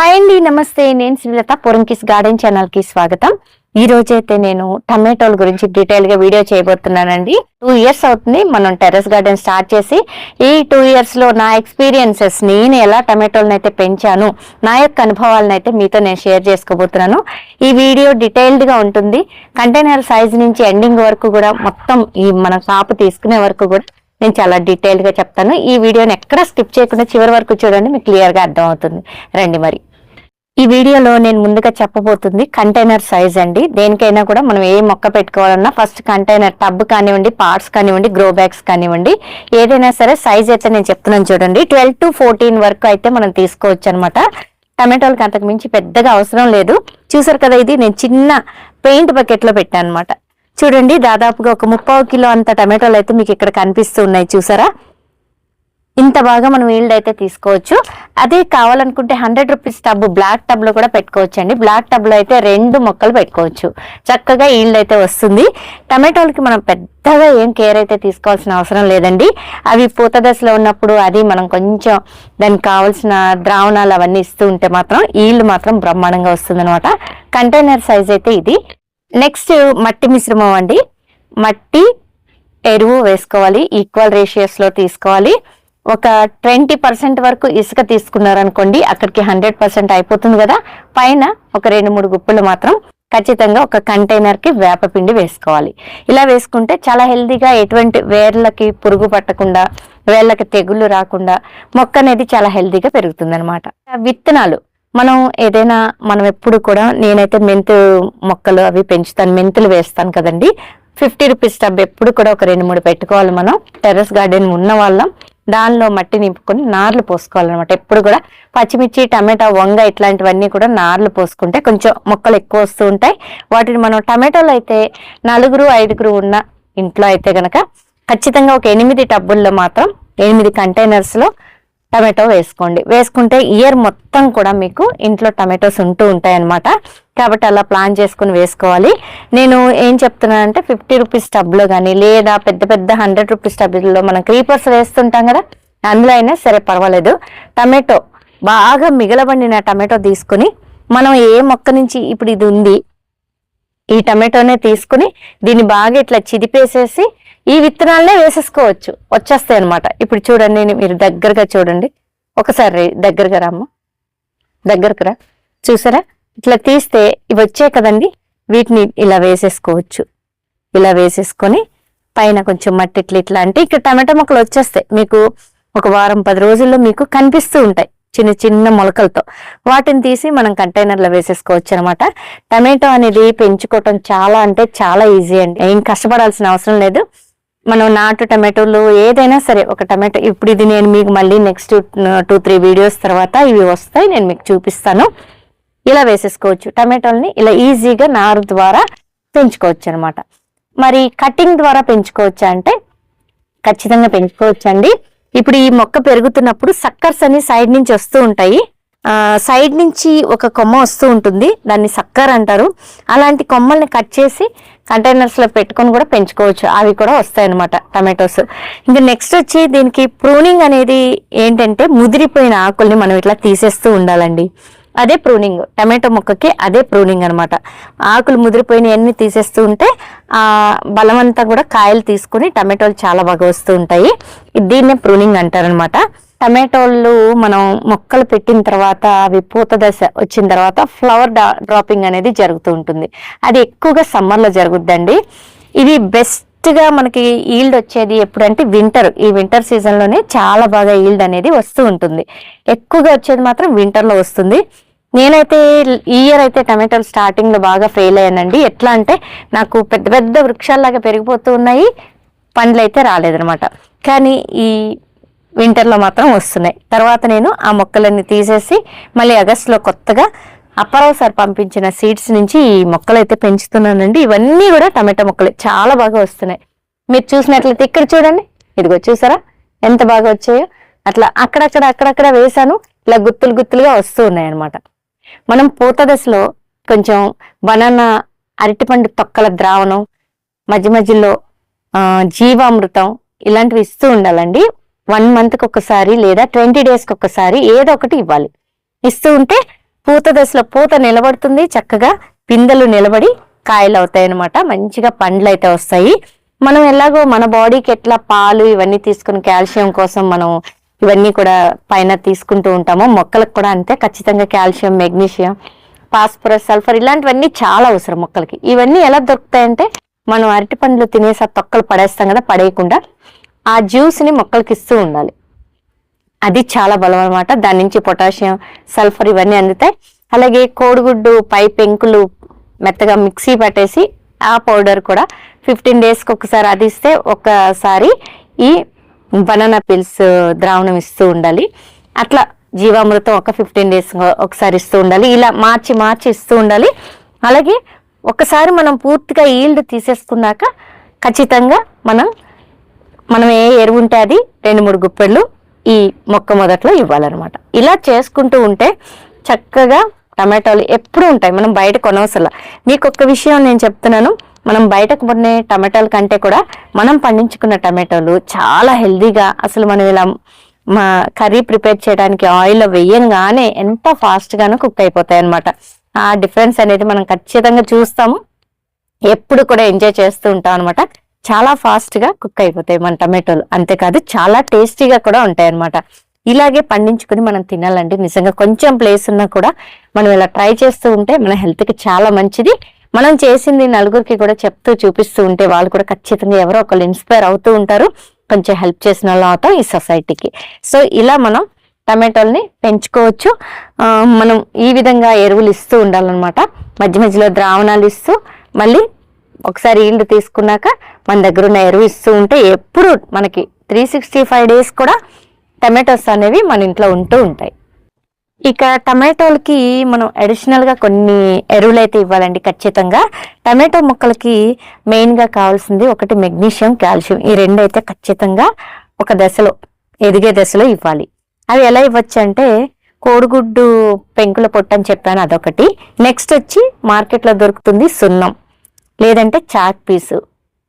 Hi అండి నమస్తే. నేను శ్రీలత పొరంకిస్ గార్డెన్ ఛానల్కి స్వాగతం. ఈ రోజు అయితే నేను టమాటోల గురించి డీటెయిల్గా వీడియో చేయబోతున్నానండి. టూ ఇయర్స్ అవుతుంది మనం టెర్రస్ గార్డెన్ స్టార్ట్ చేసి ఈ టూ ఇయర్స్లో నా ఎక్స్పీరియన్సెస్ నేను ఎలా టమాటోలను అయితే పెంచాను నా యొక్క అనుభవాలను అయితే మీతో నేను షేర్ చేసుకోబోతున్నాను. ఈ వీడియో డీటెయిల్డ్గా ఉంటుంది. కంటైనర్ సైజ్ నుంచి ఎండింగ్ వరకు కూడా మొత్తం ఈ మన కాపు తీసుకునే వరకు కూడా నేను చాలా డీటెయిల్డ్గా చెప్తాను. ఈ వీడియోని ఎక్కడ స్కిప్ చేయకుండా చివరి వరకు చూడండి మీకు క్లియర్గా అర్థం అవుతుంది రండి మరి. ఈ వీడియోలో నేను ముందుగా చెప్పబోతుంది కంటైనర్ సైజ్ అండి. దేనికైనా కూడా మనం ఏ మొక్క పెట్టుకోవాలన్నా ఫస్ట్ కంటైనర్ టబ్ కానివ్వండి పార్ట్స్ కానివ్వండి గ్రో బ్యాగ్స్ కానివ్వండి ఏదైనా సరే సైజ్ అయితే నేను చెప్తున్నాను చూడండి. ట్వెల్వ్ టు ఫోర్టీన్ వరకు అయితే మనం తీసుకోవచ్చు అనమాట టమాటోలకి అంతకు మించి పెద్దగా అవసరం లేదు. చూసారు కదా ఇది? నేను చిన్న పెయింట్ బకెట్లో పెట్టాను అనమాట చూడండి దాదాపుగా ఒక ముప్పావు కిలో అంత టమాటోలు అయితే మీకు ఇక్కడ కనిపిస్తూ ఉన్నాయి చూసారా? ఇంత బాగా మనం ఈల్డ్ అయితే తీసుకోవచ్చు. అదే కావాలనుకుంటే హండ్రెడ్ రూపీస్ టబ్ బ్లాక్ టబ్లో కూడా పెట్టుకోవచ్చు అండి బ్లాక్ టబ్లో అయితే రెండు మొక్కలు పెట్టుకోవచ్చు. చక్కగా ఈల్డ్ అయితే వస్తుంది. టమాటోలకి మనం పెద్దగా ఏం కేర్ అయితే తీసుకోవాల్సిన అవసరం లేదండి. అవి పూత దశలో ఉన్నప్పుడు అది మనం కొంచెం దానికి కావాల్సిన ద్రావణాలు అవన్నీ ఇస్తూ ఉంటే మాత్రం ఈల్డ్ మాత్రం బ్రహ్మాండంగా వస్తుంది అనమాట కంటైనర్ సైజ్ అయితే ఇది. నెక్స్ట్ మట్టి మిశ్రమం అండి. మట్టి ఎరువు వేసుకోవాలి. ఈక్వల్ రేషియస్లో తీసుకోవాలి. ఒక ట్వంటీ పర్సెంట్ వరకు ఇసుక తీసుకున్నారనుకోండి అక్కడికి హండ్రెడ్ పర్సెంట్ అయిపోతుంది కదా. పైన ఒక రెండు మూడు గుప్పులు మాత్రం ఖచ్చితంగా ఒక కంటైనర్కి వేపపిండి వేసుకోవాలి. ఇలా వేసుకుంటే చాలా హెల్దీగా ఎటువంటి వేర్లకి పురుగు పట్టకుండా వేర్లకి తెగుళ్ళు రాకుండా మొక్క అనేది చాలా హెల్దీగా పెరుగుతుందనమాట విత్తనాలు మనం ఏదైనా మనం ఎప్పుడు కూడా నేనైతే మెంతు మొక్కలు అవి పెంచుతాను మెంతులు వేస్తాను కదండి. ఫిఫ్టీ రూపీస్ టబ్ ఎప్పుడు కూడా ఒక రెండు మూడు పెట్టుకోవాలి మనం. టెర్రస్ గార్డెన్ ఉన్న వాళ్ళం దానిలో మట్టి నింపుకొని నార్లు పోసుకోవాలన్నమాట. ఎప్పుడు కూడా పచ్చిమిర్చి టమాటా వంగ ఇట్లాంటివన్నీ కూడా నార్లు పోసుకుంటే కొంచెం మొక్కలు ఎక్కువ వస్తూ ఉంటాయి. వాటిని మనం టమాటోలు అయితే నలుగురు ఐదుగురు ఉన్న ఇంట్లో అయితే గనక ఖచ్చితంగా ఒక ఎనిమిది టబ్బుల్లో మాత్రం ఎనిమిది కంటైనర్స్లో టమాటో వేసుకోండి. వేసుకుంటే ఇయర్ మొత్తం కూడా మీకు ఇంట్లో టమాటోస్ ఉంటూ ఉంటాయన్నమాట. కాబట్టి అలా ప్లాన్ చేసుకుని వేసుకోవాలి. నేను ఏం చెప్తున్నానంటే ఫిఫ్టీ రూపీస్ టబ్లో కానీ లేదా పెద్ద పెద్ద హండ్రెడ్ రూపీస్ టబ్లో మనం క్రీపర్స్ వేస్తుంటాం కదా అందులో అయినా సరే పర్వాలేదు. టమాటో బాగా మిగలబండిన టమాటో తీసుకుని మనం ఏ మొక్క నుంచి ఇప్పుడు ఇది ఉంది ఈ టమాటోనే తీసుకుని దీన్ని బాగా ఇట్లా చిదిపేసేసి ఈ విత్తనాలనే వేసేసుకోవచ్చు. వచ్చేస్తాయి అనమాట ఇప్పుడు చూడండి నేను మీరు దగ్గరగా చూడండి. ఒకసారి దగ్గరగా రామ్మ. దగ్గరకు రా. చూసారా? ఇట్లా తీస్తే ఇవి వచ్చాయి కదండి. వీటిని ఇలా వేసేసుకోవచ్చు. ఇలా వేసేసుకొని పైన కొంచెం మట్టి ఇట్లా ఇట్లా అంటే ఇక్కడ టమాటా మొక్కలు వచ్చేస్తాయి. మీకు ఒక వారం పది రోజుల్లో మీకు కనిపిస్తూ ఉంటాయి. చిన్న చిన్న మొలకలతో. వాటిని తీసి మనం కంటైనర్లో వేసేసుకోవచ్చు అనమాట టమాటో అనేది పెంచుకోవటం చాలా అంటే చాలా ఈజీ అండి. ఏం కష్టపడాల్సిన అవసరం లేదు. మనం నాటు టమాటోలు ఏదైనా సరే ఒక టమాటో ఇప్పుడు ఇది నేను మీకు మళ్ళీ నెక్స్ట్ టూ త్రీ వీడియోస్ తర్వాత ఇవి వస్తాయి నేను మీకు చూపిస్తాను. ఇలా వేసేసుకోవచ్చు. టమాటోల్ని ఇలా ఈజీగా నారు ద్వారా పెంచుకోవచ్చు అనమాట మరి కటింగ్ ద్వారా పెంచుకోవచ్చా అంటే ఖచ్చితంగా పెంచుకోవచ్చండి. ఇప్పుడు ఈ మొక్క పెరుగుతున్నప్పుడు సక్కర్స్ అని సైడ్ నుంచి వస్తూ ఉంటాయి. సైడ్ నుంచి ఒక కొమ్మ వస్తూ ఉంటుంది. దాన్ని సక్కర్ అంటారు. అలాంటి కొమ్మల్ని కట్ చేసి కంటైనర్స్లో పెట్టుకొని కూడా పెంచుకోవచ్చు. అవి కూడా వస్తాయి అనమాట టమాటోస్. ఇంకా నెక్స్ట్ వచ్చి దీనికి ప్రూనింగ్ అనేది ఏంటంటే ముదిరిపోయిన ఆకుల్ని మనం ఇట్లా తీసేస్తూ ఉండాలండి. అదే ప్రూనింగ్ టమాటో మొక్కకి అదే ప్రూనింగ్ అనమాట ఆకులు ముదిరిపోయినవన్నీ తీసేస్తూ ఉంటే ఆ బలమంతా కూడా కాయలు తీసుకుని టమాటోలు చాలా బాగా వస్తూ ఉంటాయి. దీన్నే ప్రూనింగ్ అంటారనమాట టమాటోలు మనం మొక్కలు పెట్టిన తర్వాత అవి పూత దశ వచ్చిన తర్వాత ఫ్లవర్ డ్రాపింగ్ అనేది జరుగుతూ ఉంటుంది. అది ఎక్కువగా సమ్మర్లో జరుగుద్దండి. ఇది బెస్ట్గా మనకి ఈల్డ్ వచ్చేది ఎప్పుడంటే వింటర్. ఈ వింటర్ సీజన్లోనే చాలా బాగా ఈల్డ్ అనేది వస్తూ ఉంటుంది. ఎక్కువగా వచ్చేది మాత్రం వింటర్లో వస్తుంది. నేనైతే ఈ ఇయర్ అయితే టమాటోలు స్టార్టింగ్లో బాగా ఫెయిల్ అయ్యానండి. ఎట్లా అంటే నాకు పెద్ద పెద్ద వృక్షాల్లాగా పెరిగిపోతూ ఉన్నాయి. పండ్లు అయితే రాలేదనమాట. కానీ ఈ వింటర్లో మాత్రం వస్తున్నాయి. తర్వాత నేను ఆ మొక్కలన్నీ తీసేసి మళ్ళీ ఆగస్టులో కొత్తగా అప్పారావు సార్ పంపించిన సీడ్స్ నుంచి ఈ మొక్కలు అయితే పెంచుతున్నానండి. ఇవన్నీ కూడా టమాటా మొక్కలు. చాలా బాగా వస్తున్నాయి. మీరు చూసినట్లయితే ఇక్కడ చూడండి. ఇదిగో చూసారా? ఎంత బాగా వచ్చాయో. అట్లా అక్కడక్కడ అక్కడక్కడ వేసాను ఇలా గుత్తులు గుత్తులుగా వస్తూ ఉన్నాయి అనమాట మనం పూత దశలో కొంచెం బనానా అరటిపండు తొక్కల ద్రావణం మధ్య మధ్యలో జీవామృతం ఇలాంటివి ఇస్తూ ఉండాలండి. వన్ మంత్కి ఒకసారి లేదా ట్వంటీ డేస్కి ఒకసారి ఏదో ఒకటి ఇవ్వాలి. ఇస్తూ ఉంటే పూత దశలో పూత నిలబడుతుంది చక్కగా పిందెలు నిలబడి కాయలు అవుతాయి అనమాట మంచిగా పండ్లు అయితే వస్తాయి. మనం ఎలాగో మన బాడీకి ఎట్లా పాలు ఇవన్నీ తీసుకుని కాల్షియం కోసం మనం ఇవన్నీ కూడా పైన తీసుకుంటూ ఉంటాము. మొక్కలకు కూడా అంతే. ఖచ్చితంగా కాల్షియం మెగ్నీషియం ఫాస్ఫరస్ సల్ఫర్ ఇలాంటివన్నీ చాలా అవసరం మొక్కలకి. ఇవన్నీ ఎలా దొరుకుతాయంటే మనం అరటి పండ్లు తినేసి ఆ తొక్కలు పడేస్తాం కదా పడేయకుండా ఆ జ్యూస్ని మొక్కలకి ఇస్తూ ఉండాలి. అది చాలా బలం అనమాట దాని నుంచి పొటాషియం సల్ఫర్ ఇవన్నీ అందుతాయి అలాగే కోడిగుడ్డు పై పెంకులు మెత్తగా మిక్సీ పట్టేసి ఆ పౌడర్ కూడా ఫిఫ్టీన్ డేస్కి ఒకసారి అది ఇస్తే ఒకసారి ఈ బనానా పిల్స్ ద్రావణం ఇస్తూ ఉండాలి. అట్లా జీవామృతం ఒక ఫిఫ్టీన్ డేస్ ఒకసారి ఇస్తూ ఉండాలి. ఇలా మార్చి మార్చి ఇస్తూ ఉండాలి. అలాగే ఒకసారి మనం పూర్తిగా ఈల్డ్ తీసేసుకున్నాక ఖచ్చితంగా మనం మనం ఏ ఎరువు ఉంటే అది రెండు మూడు గుప్పెళ్ళు ఈ మొక్క మొదట్లో ఇవ్వాలన్నమాట. ఇలా చేసుకుంటూ ఉంటే చక్కగా టమాటాలు ఎప్పుడు ఉంటాయి. మనం బయట కొనవసరం. మీకు ఒక్క విషయం నేను చెప్తున్నాను. మనం బయటకు పడిన టమాటాల కంటే కూడా మనం పండించుకున్న టమాటాలు చాలా హెల్దీగా అసలు మనం ఇలా మా కర్రీ ప్రిపేర్ చేయడానికి ఆయిల్లో వేయంగానే ఎంత ఫాస్ట్గానో కుక్ అయిపోతాయి అనమాట ఆ డిఫరెన్స్ అనేది మనం ఖచ్చితంగా చూస్తాము. ఎప్పుడు కూడా ఎంజాయ్ చేస్తూ ఉంటాం అనమాట చాలా ఫాస్ట్గా కుక్ అయిపోతాయి మన టమాటోలు. అంతేకాదు చాలా టేస్టీగా కూడా ఉంటాయి అనమాట ఇలాగే పండించుకుని మనం తినాలండి. నిజంగా కొంచెం ప్లేస్ ఉన్నా కూడా మనం ఇలా ట్రై చేస్తూ ఉంటే మన హెల్త్కి చాలా మంచిది. మనం చేసింది నలుగురికి కూడా చెప్తూ చూపిస్తూ ఉంటే వాళ్ళు కూడా ఖచ్చితంగా ఎవరో ఒకళ్ళు ఇన్స్పైర్ అవుతూ ఉంటారు. కొంచెం హెల్ప్ చేసిన వాళ్ళు అవుతాం ఈ సొసైటీకి సో ఇలా మనం టమాటోల్ని పెంచుకోవచ్చు. మనం ఈ విధంగా ఎరువులు ఇస్తూ ఉండాలన్నమాట. మధ్య మధ్యలో ద్రావణాలు ఇస్తూ మళ్ళీ ఒకసారి ఈల్డ్ తీసుకున్నాక మన దగ్గర ఉన్న ఎరువు ఇస్తూ ఉంటే ఎప్పుడు మనకి త్రీ సిక్స్టీ ఫైవ్ డేస్ కూడా టమాటోస్ అనేవి మన ఇంట్లో ఉంటూ ఉంటాయి. ఇక టమాటోలకి మనం అడిషనల్గా కొన్ని ఎరువులు అయితే ఇవ్వాలండి ఖచ్చితంగా. టమాటో మొక్కలకి మెయిన్గా కావాల్సింది ఒకటి మెగ్నీషియం కాల్షియం ఈ రెండు అయితే ఖచ్చితంగా ఒక దశలో ఎదిగే దశలో ఇవ్వాలి. అవి ఎలా ఇవ్వచ్చు అంటే కోడిగుడ్డు పెంకుల పొట్టు అని చెప్పాను అదొకటి. నెక్స్ట్ వచ్చి మార్కెట్లో దొరుకుతుంది సున్నం. లేదంటే chalk piece.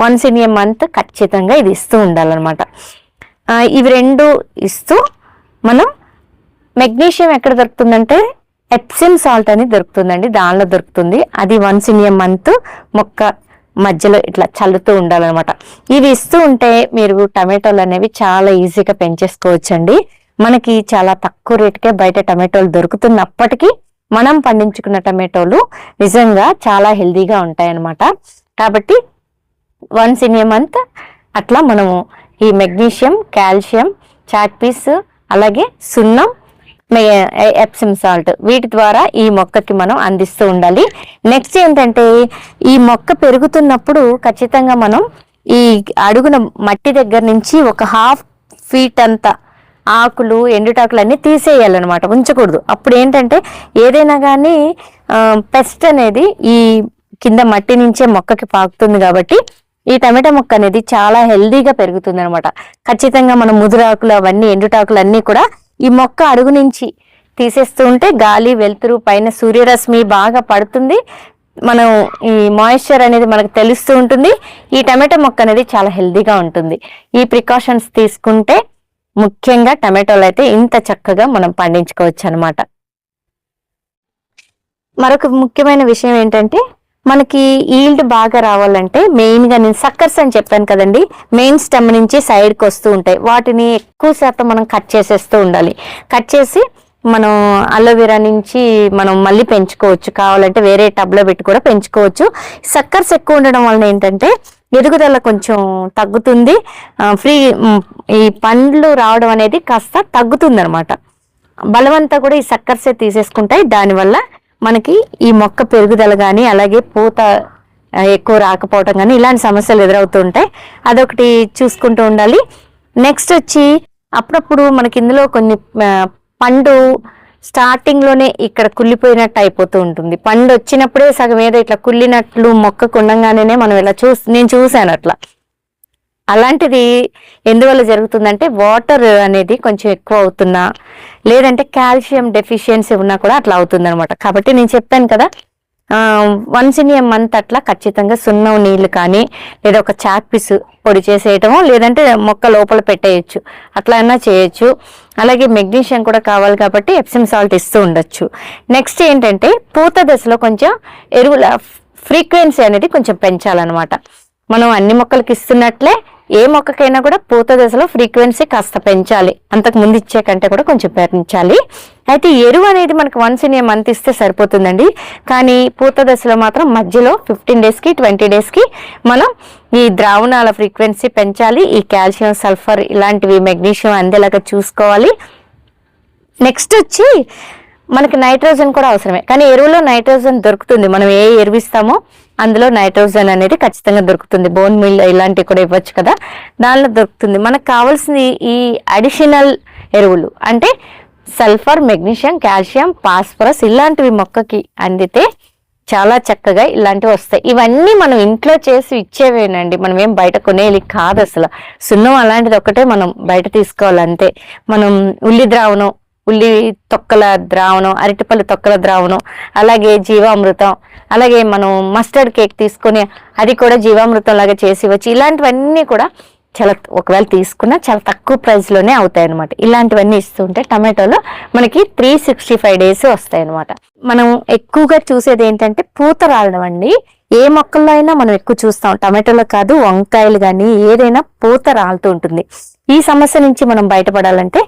Once in a month ఖచ్చితంగా ఇది ఇస్తూ ఉండాలన్నమాట. ఇవి రెండు ఇస్తూ మనం మెగ్నీషియం ఎక్కడ దొరుకుతుందంటే ఎప్సిమ్ సాల్ట్ అనేది దొరుకుతుందండి దానిలో దొరుకుతుంది. అది వన్స్ ఇన్ ఏ మంత్ మొక్క మధ్యలో ఇట్లా చల్లుతూ ఉండాలన్నమాట. ఇవి ఇస్తూ ఉంటే మీరు టమాటోలు అనేవి చాలా ఈజీగా పెంచేసుకోవచ్చండి. మనకి చాలా తక్కువ రేటుకే బయట టమాటోలు దొరుకుతున్నప్పటికీ మనం పండించుకున్న టమాటోలు నిజంగా చాలా హెల్దీగా ఉంటాయన్నమాట. కాబట్టి వన్స్ ఇన్ ఏ మంత్ అట్లా మనము ఈ మెగ్నీషియం కాల్షియం చాక్ పీస్ అలాగే సున్నం ఎప్సిమ్ సాల్ట్ వీటి ద్వారా ఈ మొక్కకి మనం అందిస్తూ ఉండాలి. నెక్స్ట్ ఏంటంటే ఈ మొక్క పెరుగుతున్నప్పుడు ఖచ్చితంగా మనం ఈ అడుగున మట్టి దగ్గర నుంచి ఒక హాఫ్ ఫీట్ అంతా ఆకులు ఎండుటాకులు అన్నీ తీసేయాలన్నమాట ఉంచకూడదు. అప్పుడు ఏంటంటే ఏదైనా కానీ పెస్ట్ అనేది ఈ కింద మట్టి నుంచే మొక్కకి పాకుతుంది కాబట్టి ఈ టమాటా మొక్క అనేది చాలా హెల్దీగా పెరుగుతుంది అనమాట ఖచ్చితంగా మన ముదురాకులు అవన్నీ ఎండుటాకులు అన్నీ కూడా ఈ మొక్క అడుగు నుంచి తీసేస్తూ ఉంటే గాలి వెలుతురు పైన సూర్యరశ్మి బాగా పడుతుంది. మనం ఈ మాయిశ్చర్ అనేది మనకు తెలుస్తూ ఉంటుంది. ఈ టమాటా మొక్క అనేది చాలా హెల్దీగా ఉంటుంది. ఈ ప్రికాషన్స్ తీసుకుంటే ముఖ్యంగా టమాటోలు అయితే ఇంత చక్కగా మనం పండించుకోవచ్చు అనమాట మరొక ముఖ్యమైన విషయం ఏంటంటే మనకి ఈల్డ్ బాగా రావాలంటే మెయిన్గా నేను సక్కర్స్ అని చెప్పాను కదండి మెయిన్ స్టెమ్ నుంచి సైడ్కి వస్తూ ఉంటాయి. వాటిని ఎక్కువ శాతం మనం కట్ చేసేస్తూ ఉండాలి. కట్ చేసి మనం అలోవెరా నుంచి మనం మళ్ళీ పెంచుకోవచ్చు. కావాలంటే వేరే టబ్లో పెట్టి కూడా పెంచుకోవచ్చు. సక్కర్స్ ఎక్కువ ఉండడం వలన ఏంటంటే ఎదుగుదల కొంచెం తగ్గుతుంది. ఫ్రీ ఈ పండ్లు రావడం అనేది కాస్త తగ్గుతుంది అనమాట బలవంతా కూడా ఈ సక్కర్సే తీసేసుకుంటాయి. దానివల్ల మనకి ఈ మొక్క పెరుగుదల కానీ అలాగే పూత ఎక్కువ రాకపోవటం కానీ ఇలాంటి సమస్యలు ఎదురవుతూ ఉంటాయి అదొకటి చూసుకుంటూ ఉండాలి. నెక్స్ట్ వచ్చి అప్పుడప్పుడు మనకి ఇందులో కొన్ని పండు స్టార్టింగ్లోనే ఇక్కడ కుళ్ళిపోయినట్టు అయిపోతూ ఉంటుంది. పండు వచ్చినప్పుడే సగం ఏదో ఇట్లా కుళ్ళినట్లు మొక్కకు ఉండంగానే మనం ఇలా చూ నేను చూశాను అట్లా. అలాంటిది ఎందువల్ల జరుగుతుందంటే వాటర్ అనేది కొంచెం ఎక్కువ అవుతున్నా లేదంటే కాల్షియం డెఫిషియన్సీ ఉన్నా కూడా అట్లా అవుతుందనమాట కాబట్టి నేను చెప్పాను కదా వన్స్ ఇన్ ఏ మంత్ అట్లా ఖచ్చితంగా సున్నం నీళ్ళు కానీ లేదా ఒక చాక్పిస్ పొడి చేసేయటము లేదంటే మొక్క లోపల పెట్టేయచ్చు. అట్లా అయినా చేయొచ్చు. అలాగే మెగ్నీషియం కూడా కావాలి కాబట్టి ఎప్సిమ్ సాల్ట్ ఇస్తూ ఉండొచ్చు. నెక్స్ట్ ఏంటంటే పూత దశలో కొంచెం ఎరువుల ఫ్రీక్వెన్సీ అనేది కొంచెం పెంచాలన్నమాట. మనం అన్ని మొక్కలకి ఇస్తున్నట్లే ఏ మొక్కకైనా కూడా పూత దశలో ఫ్రీక్వెన్సీ కాస్త పెంచాలి. అంతకు ముందు ఇచ్చే కంటే కూడా కొంచెం పెంచాలి. అయితే ఎరువు అనేది మనకు వన్స్ ఇన్ ఏ మంత్ ఇస్తే సరిపోతుందండి. కానీ పూత దశలో మాత్రం మధ్యలో ఫిఫ్టీన్ డేస్కి ట్వంటీ డేస్కి మనం ఈ ద్రావణాల ఫ్రీక్వెన్సీ పెంచాలి. ఈ కాల్షియం సల్ఫర్ ఇలాంటివి మెగ్నీషియం అందేలాగా చూసుకోవాలి. నెక్స్ట్ వచ్చి మనకి నైట్రోజన్ కూడా అవసరమే. కానీ ఎరువులో నైట్రోజన్ దొరుకుతుంది. మనం ఏ ఎరువు ఇస్తామో అందులో నైట్రోజన్ అనేది ఖచ్చితంగా దొరుకుతుంది. బోన్ మిల్ ఇలాంటివి కూడా ఇవ్వచ్చు కదా. దానిలో దొరుకుతుంది. మనకు కావాల్సింది ఈ అడిషనల్ ఎరువులు. అంటే సల్ఫర్ మెగ్నీషియం కాల్షియం ఫాస్ఫరస్ ఇలాంటివి మొక్కకి అందితే చాలా చక్కగా ఇలాంటివి వస్తాయి. ఇవన్నీ మనం ఇంట్లో చేసి ఇచ్చేవేనండి. మనం ఏం బయట కొనేది కాదు అసలు. సున్నం అలాంటిది ఒకటే మనం బయట తీసుకోవాలి అంతే. మనం ఉల్లి ద్రావణం ఉల్లి తొక్కల ద్రావణం అరటిపళ్ళు తొక్కల ద్రావణం అలాగే జీవామృతం అలాగే మనం మస్టర్డ్ కేక్ తీసుకొని అది కూడా జీవామృతం లాగా చేసి వచ్చి ఇలాంటివన్నీ కూడా చాలా ఒకవేళ తీసుకున్నా చాలా తక్కువ ప్రైస్లోనే అవుతాయి అనమాట ఇలాంటివన్నీ ఇస్తుంటే టమాటోలో మనకి త్రీ సిక్స్టీ ఫైవ్ డేస్ వస్తాయి అనమాట మనం ఎక్కువగా చూసేది ఏంటంటే పూత రాలడం అండి. ఏ మొక్కల్లో అయినా మనం ఎక్కువ చూస్తాం. టమాటోలో కాదు వంకాయలు కానీ ఏదైనా పూత రాలుతూ ఉంటుంది. ఈ సమస్య నుంచి మనం బయటపడాలంటే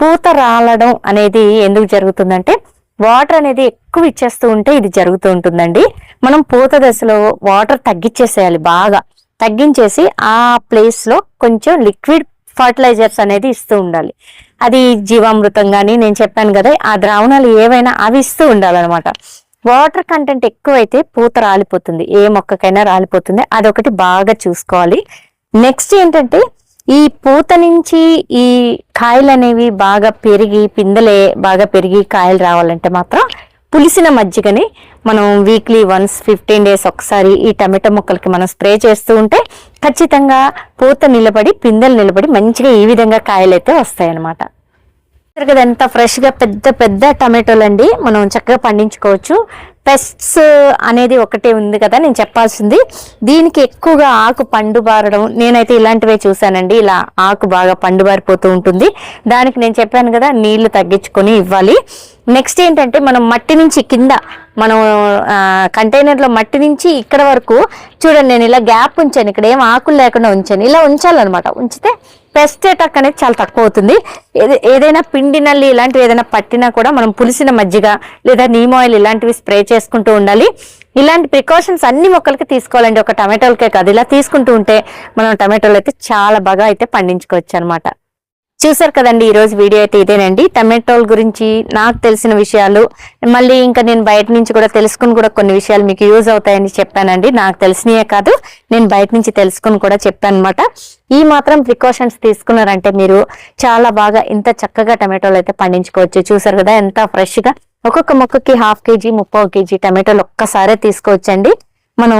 పూత రాలడం అనేది ఎందుకు జరుగుతుందంటే వాటర్ అనేది ఎక్కువ ఇచ్చేస్తూ ఉంటే ఇది జరుగుతూ ఉంటుందండి. మనం పూత దశలో వాటర్ తగ్గించేసేయాలి బాగా. తగ్గించేసి ఆ ప్లేస్లో కొంచెం లిక్విడ్ ఫర్టిలైజర్స్ అనేది ఇస్తూ ఉండాలి. అది జీవామృతం కానీ నేను చెప్పాను కదా ఆ ద్రావణాలు ఏవైనా అవి ఇస్తూ ఉండాలన్నమాట. వాటర్ కంటెంట్ ఎక్కువైతే పూత రాలిపోతుంది. ఏ మొక్కకైనా రాలిపోతుంది. అదొకటి బాగా చూసుకోవాలి. నెక్స్ట్ ఏంటంటే ఈ పూత నుంచి ఈ కాయలు అనేవి బాగా పెరిగి పిందలే బాగా పెరిగి కాయలు రావాలంటే మాత్రం పులిసిన మజ్జిగని మనం వీక్లీ వన్స్ ఫిఫ్టీన్ డేస్ ఒకసారి ఈ టమాటో మొక్కలకి మనం స్ప్రే చేస్తూ ఉంటే ఖచ్చితంగా పూత నిలబడి పిందెలు నిలబడి మంచిగా ఈ విధంగా కాయలైతే వస్తాయన్నమాట. వస్తాయి అన్నమాట కదా ఎంత ఫ్రెష్గా పెద్ద పెద్ద టమాటోలు అండి మనం చక్కగా పండించుకోవచ్చు. పెస్ట్స్ అనేది ఒకటే ఉంది కదా నేను చెప్పాల్సింది. దీనికి ఎక్కువగా ఆకు పండు బారడం నేనైతే ఇలాంటివే చూశానండి. ఇలా ఆకు బాగా పండు బారిపోతూ ఉంటుంది. దానికి నేను చెప్పాను కదా నీళ్ళు తగ్గించుకొని ఇవ్వాలి. నెక్స్ట్ ఏంటంటే మనం మట్టి నుంచి కింద మనం కంటైనర్లో మట్టి నుంచి ఇక్కడ వరకు చూడండి నేను ఇలా గ్యాప్ ఉంచాను. ఇక్కడ ఏం ఆకులు లేకుండా ఉంచాను. ఇలా ఉంచాలన్నమాట. ఉంచితే పెస్ట్ అటాక్ అనేది చాలా తక్కువ అవుతుంది. ఏదైనా పిండి నల్లి ఇలాంటివి ఏదైనా పట్టినా కూడా మనం పులిసిన మజ్జిగ లేదా నీమ్ ఆయిల్ ఇలాంటివి స్ప్రే చేసుకుంటూ ఉండాలి. ఇలాంటి ప్రికాషన్స్ అన్ని మొక్కలకి తీసుకోవాలండి. ఒక టమాటోలకే కాదు. ఇలా తీసుకుంటూ ఉంటే మనం టమాటోలు అయితే చాలా బాగా అయితే పండించుకోవచ్చు అనమాట చూసారు కదండి ఈరోజు వీడియో అయితే ఇదేనండి. టమాటోల గురించి నాకు తెలిసిన విషయాలు మళ్ళీ ఇంకా నేను బయట నుంచి కూడా తెలుసుకుని కూడా కొన్ని విషయాలు మీకు యూజ్ అవుతాయని చెప్పానండి. నాకు తెలిసినయే కాదు నేను బయట నుంచి తెలుసుకుని కూడా చెప్పాను అనమాట ఈ మాత్రం ప్రికాషన్స్ తీసుకున్నారంటే మీరు చాలా బాగా ఇంత చక్కగా టమాటోలు అయితే పండించుకోవచ్చు. చూసారు కదా ఎంత ఫ్రెష్గా. ఒక్కొక్క మొక్కకి హాఫ్ కేజీ ముప్పై కేజీ టమాటోలు ఒక్కసారే తీసుకోవచ్చండి. మనం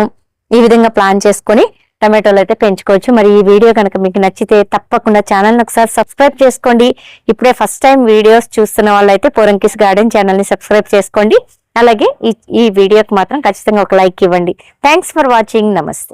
ఈ విధంగా ప్లాన్ చేసుకొని టమాటోలు అయితే పెంచుకోవచ్చు. మరి ఈ వీడియో కనుక మీకు నచ్చితే తప్పకుండా ఛానల్ని ఒకసారి సబ్స్క్రైబ్ చేసుకోండి. ఇప్పుడే ఫస్ట్ టైం వీడియోస్ చూస్తున్న వాళ్ళైతే పోరంకిస్ గార్డెన్ ఛానల్ని సబ్స్క్రైబ్ చేసుకోండి. అలాగే ఈ ఈ వీడియోకి మాత్రం ఖచ్చితంగా ఒక లైక్ ఇవ్వండి. థ్యాంక్స్ ఫర్ వాచింగ్ నమస్తే.